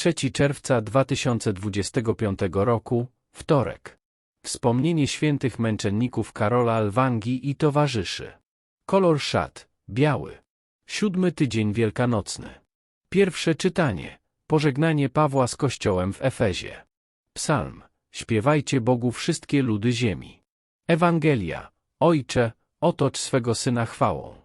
3 czerwca 2025 roku, wtorek. Wspomnienie świętych męczenników Karola Lwangi i towarzyszy. Kolor szat, biały. Siódmy tydzień wielkanocny. Pierwsze czytanie. Pożegnanie Pawła z Kościołem w Efezie. Psalm. Śpiewajcie Bogu wszystkie ludy ziemi. Ewangelia. Ojcze, otocz swego Syna chwałą.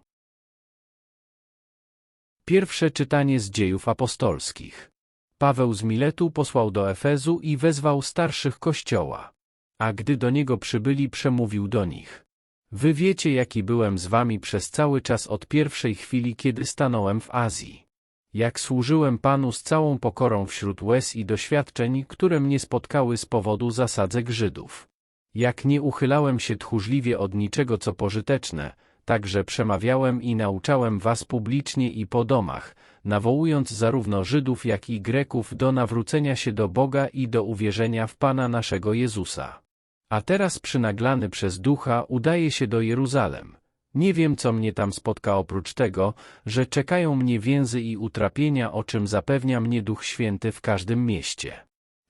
Pierwsze czytanie z dziejów apostolskich. Paweł z Miletu posłał do Efezu i wezwał starszych kościoła. A gdy do niego przybyli, przemówił do nich. Wy wiecie, jaki byłem z wami przez cały czas od pierwszej chwili, kiedy stanąłem w Azji. Jak służyłem Panu z całą pokorą wśród łez i doświadczeń, które mnie spotkały z powodu zasadzek Żydów. Jak nie uchylałem się tchórzliwie od niczego, co pożyteczne, także przemawiałem i nauczałem was publicznie i po domach, nawołując zarówno Żydów, jak i Greków do nawrócenia się do Boga i do uwierzenia w Pana naszego Jezusa. A teraz przynaglany przez ducha udaje się do Jeruzalem. Nie wiem, co mnie tam spotka oprócz tego, że czekają mnie więzy i utrapienia, o czym zapewnia mnie Duch Święty w każdym mieście.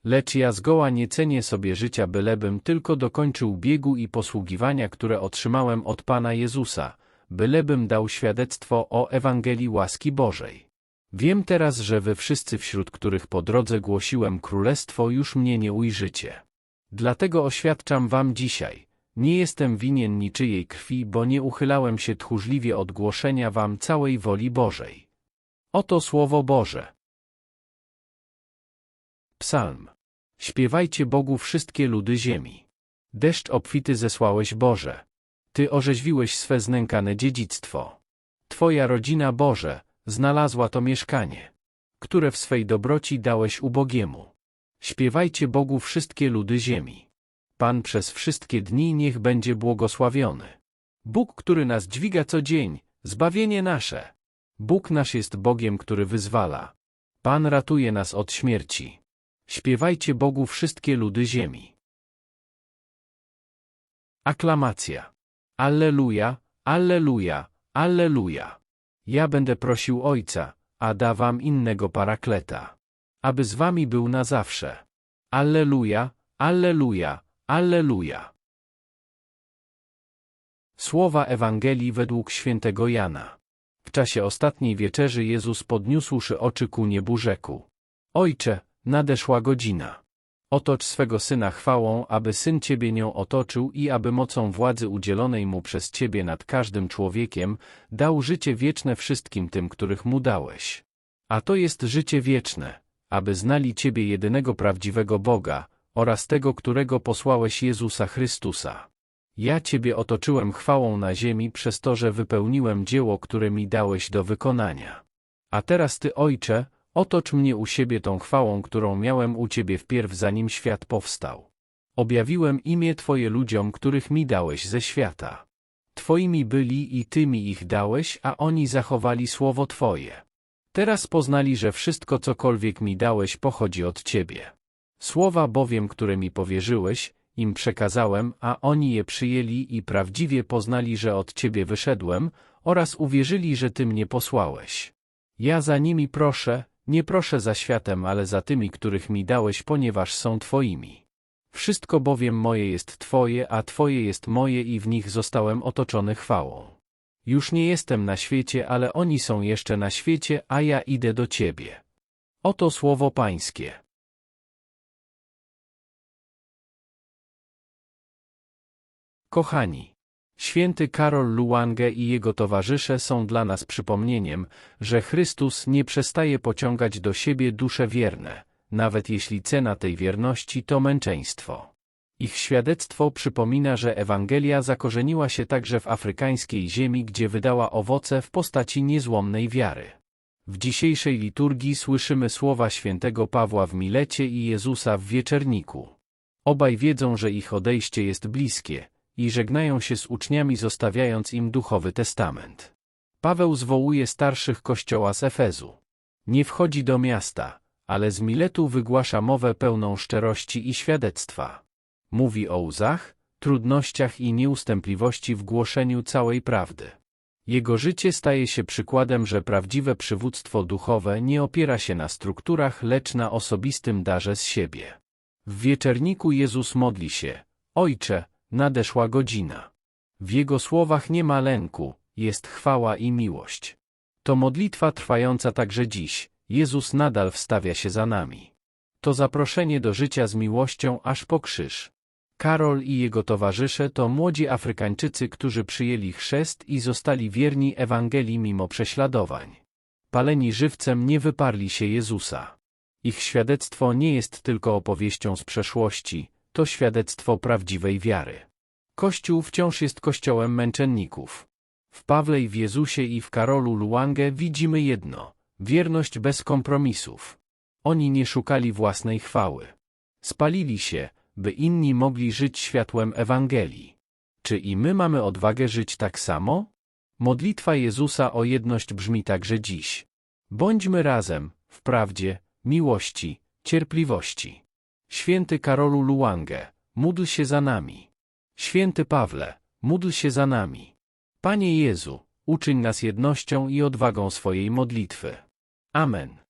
Lecz ja zgoła nie cenię sobie życia, bylebym tylko dokończył biegu i posługiwania, które otrzymałem od Pana Jezusa, bylebym dał świadectwo o Ewangelii łaski Bożej. Wiem teraz, że wy wszyscy, wśród których po drodze głosiłem królestwo, już mnie nie ujrzycie. Dlatego oświadczam wam dzisiaj, nie jestem winien niczyjej krwi, bo nie uchylałem się tchórzliwie od głoszenia wam całej woli Bożej. Oto Słowo Boże. Psalm. Śpiewajcie Bogu wszystkie ludy ziemi. Deszcz obfity zesłałeś Boże. Ty orzeźwiłeś swe znękane dziedzictwo. Twoja rodzina Boże, znalazła to mieszkanie, które w swej dobroci dałeś ubogiemu. Śpiewajcie Bogu wszystkie ludy ziemi. Pan przez wszystkie dni niech będzie błogosławiony. Bóg, który nas dźwiga co dzień, zbawienie nasze. Bóg nasz jest Bogiem, który wyzwala. Pan ratuje nas od śmierci. Śpiewajcie Bogu wszystkie ludy ziemi. Aklamacja. Alleluja, Alleluja, Alleluja. Ja będę prosił Ojca, a da wam innego parakleta, aby z wami był na zawsze. Alleluja, Alleluja, Alleluja. Słowa Ewangelii według świętego Jana. W czasie ostatniej wieczerzy Jezus podniósłszy oczy ku niebu rzekł. Ojcze, nadeszła godzina. Otocz swego Syna chwałą, aby Syn Ciebie nią otoczył i aby mocą władzy udzielonej Mu przez Ciebie nad każdym człowiekiem dał życie wieczne wszystkim tym, których Mu dałeś. A to jest życie wieczne, aby znali Ciebie jedynego prawdziwego Boga oraz tego, którego posłałeś Jezusa Chrystusa. Ja Ciebie otoczyłem chwałą na ziemi przez to, że wypełniłem dzieło, które mi dałeś do wykonania. A teraz Ty, Ojcze, Otocz mnie u siebie tą chwałą, którą miałem u Ciebie wpierw zanim świat powstał. Objawiłem imię Twoje ludziom, których mi dałeś ze świata. Twoimi byli i Ty mi ich dałeś, a oni zachowali słowo Twoje. Teraz poznali, że wszystko cokolwiek mi dałeś pochodzi od Ciebie. Słowa bowiem, które mi powierzyłeś, im przekazałem, a oni je przyjęli i prawdziwie poznali, że od Ciebie wyszedłem, oraz uwierzyli, że Ty mnie posłałeś. Ja za nimi proszę, nie proszę za światem, ale za tymi, których mi dałeś, ponieważ są Twoimi. Wszystko bowiem moje jest Twoje, a Twoje jest moje i w nich zostałem otoczony chwałą. Już nie jestem na świecie, ale oni są jeszcze na świecie, a ja idę do Ciebie. Oto słowo Pańskie. Kochani, Święty Karol Luange i jego towarzysze są dla nas przypomnieniem, że Chrystus nie przestaje pociągać do siebie dusze wierne, nawet jeśli cena tej wierności to męczeństwo. Ich świadectwo przypomina, że Ewangelia zakorzeniła się także w afrykańskiej ziemi, gdzie wydała owoce w postaci niezłomnej wiary. W dzisiejszej liturgii słyszymy słowa świętego Pawła w Milecie i Jezusa w Wieczerniku. Obaj wiedzą, że ich odejście jest bliskie, i żegnają się z uczniami zostawiając im duchowy testament. Paweł zwołuje starszych kościoła z Efezu. Nie wchodzi do miasta, ale z Miletu wygłasza mowę pełną szczerości i świadectwa. Mówi o łzach, trudnościach i nieustępliwości w głoszeniu całej prawdy. Jego życie staje się przykładem, że prawdziwe przywództwo duchowe nie opiera się na strukturach, lecz na osobistym darze z siebie. W wieczerniku Jezus modli się: Ojcze, nadeszła godzina. W Jego słowach nie ma lęku, jest chwała i miłość. To modlitwa trwająca także dziś. Jezus nadal wstawia się za nami. To zaproszenie do życia z miłością aż po krzyż. Karol i jego towarzysze to młodzi Afrykańczycy, którzy przyjęli chrzest i zostali wierni Ewangelii mimo prześladowań. Paleni żywcem nie wyparli się Jezusa. Ich świadectwo nie jest tylko opowieścią z przeszłości, to świadectwo prawdziwej wiary. Kościół wciąż jest kościołem męczenników. W Pawle i w Jezusie i w Karolu Luangę widzimy jedno – wierność bez kompromisów. Oni nie szukali własnej chwały. Spalili się, by inni mogli żyć światłem Ewangelii. Czy i my mamy odwagę żyć tak samo? Modlitwa Jezusa o jedność brzmi także dziś. Bądźmy razem, w prawdzie, miłości, cierpliwości. Święty Karolu Luangę, módl się za nami. Święty Pawle, módl się za nami. Panie Jezu, uczyń nas jednością i odwagą swojej modlitwy. Amen.